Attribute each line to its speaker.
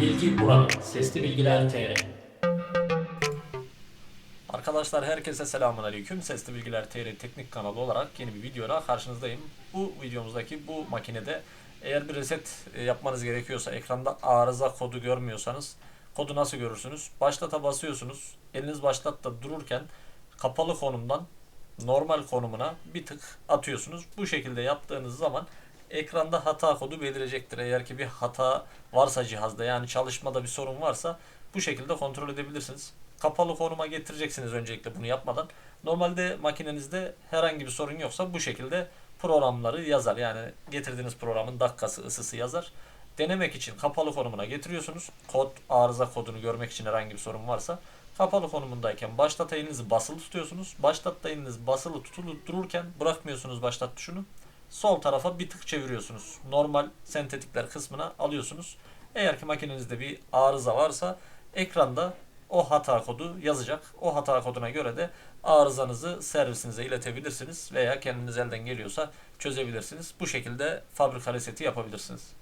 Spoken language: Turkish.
Speaker 1: Bilgi burada. Sesli Bilgiler TR.
Speaker 2: Arkadaşlar herkese selamun aleyküm. Sesli Bilgiler TR teknik kanalı olarak yeni bir videoyla karşınızdayım. Bu videomuzdaki bu makinede eğer bir reset e, yapmanız gerekiyorsa ekranda arıza kodu görmüyorsanız kodu nasıl görürsünüz? Başlata basıyorsunuz. Eliniz başlatta dururken kapalı konumdan normal konumuna bir tık atıyorsunuz. Bu şekilde yaptığınız zaman ekranda hata kodu belirecektir. Eğer ki bir hata varsa cihazda yani çalışmada bir sorun varsa bu şekilde kontrol edebilirsiniz. Kapalı konuma getireceksiniz öncelikle bunu yapmadan. Normalde makinenizde herhangi bir sorun yoksa bu şekilde programları yazar. Yani getirdiğiniz programın dakikası, ısısı yazar. Denemek için kapalı konumuna getiriyorsunuz. Kod, arıza kodunu görmek için herhangi bir sorun varsa kapalı konumundayken başlat elinizi basılı tutuyorsunuz. Başlat eliniz basılı tutulu dururken bırakmıyorsunuz başlat tuşunu. Sol tarafa bir tık çeviriyorsunuz. Normal sentetikler kısmına alıyorsunuz. Eğer ki makinenizde bir arıza varsa ekranda o hata kodu yazacak. O hata koduna göre de arızanızı servisinize iletebilirsiniz veya kendiniz elden geliyorsa çözebilirsiniz. Bu şekilde fabrika reseti yapabilirsiniz.